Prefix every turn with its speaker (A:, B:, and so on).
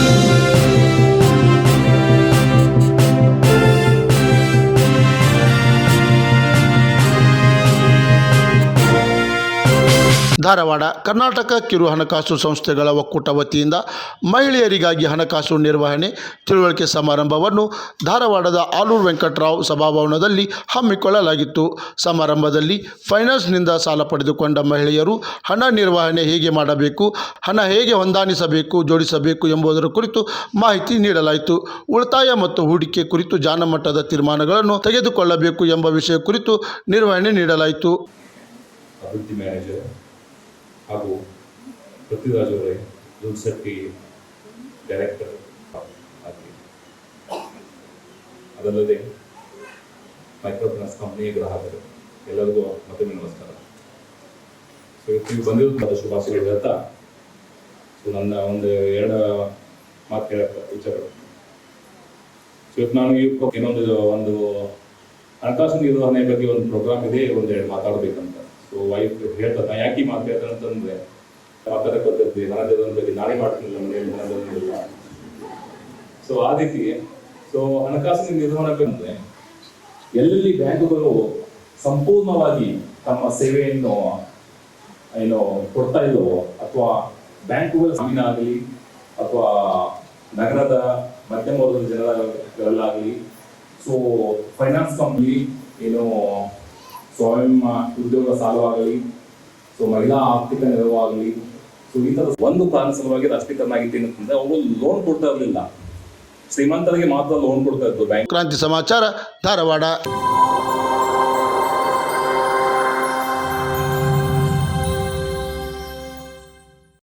A: Thank you. Dharwad, Karnataka ಕಿರು ಹಣಕಾಸು ಸಂಸ್ಥೆಗಳ ಒಕ್ಕೂಟ ವತಿಯಿಂದ ಮಹಿಳೆಯರಿಗಾಗಿ ಹಣಕಾಸು ನಿರ್ವಹಣೆ ತಿಳುವಳಿಕೆ ಸಮಾರಂಭವನ್ನು ಧಾರವಾಡದ ಆಲೂರು ವೆಂಕಟರಾವ್ ಸಭಾಭವನದಲ್ಲಿ ಹಮ್ಮಿಕೊಳ್ಳಲಾಗಿತ್ತು. ಸಮಾರಂಭದಲ್ಲಿ ಫೈನಾನ್ಸ್ನಿಂದ ಸಾಲ ಪಡೆದುಕೊಂಡ ಮಹಿಳೆಯರು ಹಣ ನಿರ್ವಹಣೆ ಹೇಗೆ ಮಾಡಬೇಕು, ಹಣ ಹೇಗೆ ಹೊಂದಾಣಿಸಬೇಕು, ಜೋಡಿಸಬೇಕು ಎಂಬುದರ ಕುರಿತು ಮಾಹಿತಿ ನೀಡಲಾಯಿತು. ಉಳಿತಾಯ ಮತ್ತು ಹೂಡಿಕೆ ಕುರಿತು ಜಾನಮಟ್ಟದ ತೀರ್ಮಾನಗಳನ್ನು ತೆಗೆದುಕೊಳ್ಳಬೇಕು ಎಂಬ ವಿಷಯ ಕುರಿತು ನಿರ್ವಹಣೆ ನೀಡಲಾಯಿತು.
B: ಅಭಿವೃದ್ಧಿ ಮ್ಯಾನೇಜರ್ ಹಾಗೂ ಪೃಥ್ವಿರಾಜ್ ಅವರೇ ದುಡ್ಸಟ್ಟಿ ಡೈರೆಕ್ಟರ್ ಆಗಿ. ಅದಲ್ಲದೆ ಮೈಕ್ರೋ ಫೈನಾನ್ಸ್ ಕಂಪನಿಯ ಗ್ರಾಹಕರು, ಎಲ್ಲರಿಗೂ ಮತ್ತೊಮ್ಮೆ ನಮಸ್ಕಾರ. ಸೊ ನೀವು ಬಂದಿರೋದು ಶುಭಾಶಯಗಳು ಹೇಳ್ತಾ ಸೊ ನನ್ನ ಒಂದು ಎರಡು ಮಾತು ಹೇಳಕ್ಕೆ ವಿಚಾರಗಳು ಸೊ ಇವತ್ತು ನಾನು ಇವತ್ತು ಇನ್ನೊಂದು ಒಂದು ಹಣಕಾಸು ನಿರ್ವಹಣೆ ಬಗ್ಗೆ ಒಂದು ಪ್ರೋಗ್ರಾಮ್ ಇದೆ ಒಂದು ಎರಡು ಮಾತಾಡಬೇಕಂತ. ಸೊ ವೈಫ್ ಹೇಳ್ತಾರೆ ನಾ ಯಾಕೆ ಮಾತು ಹೇಳ್ತಾರೆ ಅಂತಂದ್ರೆ ಮಾತಾಡಕ್ಕೆ ಬರ್ತೈತಿ ಬಗ್ಗೆ ನಾನೇ ಮಾಡ್ತೀನಿಲ್ಲ ಮನೆಯಲ್ಲಿ ಹಣದಲ್ಲಿಲ್ಲ ಸೊ ಆ ರೀತಿ ಸೊ ಹಣಕಾಸಿನ ನಿರ್ವಹಣೆ ಬಂದ್ರೆ ಎಲ್ಲೆಲ್ಲಿ ಬ್ಯಾಂಕುಗಳು ಸಂಪೂರ್ಣವಾಗಿ ತಮ್ಮ ಸೇವೆಯನ್ನು, ಏನು, ಕೊಡ್ತಾ ಇಲ್ಲವೋ ಅಥವಾ ಬ್ಯಾಂಕುಗಳ ಸಮೀನ ಆಗಲಿ, ಅಥವಾ ನಗರದ ಮಧ್ಯಮ ವರ್ಗದ ಜನರಲ್ಲಾಗಲಿ ಸೊ ಫೈನಾನ್ಸ್ ಕಂಪ್ನಿ ಏನು ಸ್ವಯಂ ಉದ್ಯೋಗ ಸಾಲವಾಗಲಿ, ಸೊ ಮಹಿಳಾ ಆರ್ಥಿಕ ನೆರವಾಗಲಿ, ಸೊ ಈ ತರ ಒಂದು ಕಾರಣ ಸಲುವಾಗಿ ರಾಷ್ಟ್ರೀಕರಣ ಆಗಿತ್ತು ಏನಂತಂದ್ರೆ ಅವರು ಲೋನ್ ಕೊಡ್ತಾ ಇರಲಿಲ್ಲ. ಶ್ರೀಮಂತರಿಗೆ ಮಾತ್ರ ಲೋನ್ ಕೊಡ್ತಾ ಇತ್ತು ಬ್ಯಾಂಕ್
A: ಕ್ರಾಂತಿ ಸಮಾಚಾರ, ಧಾರವಾಡ.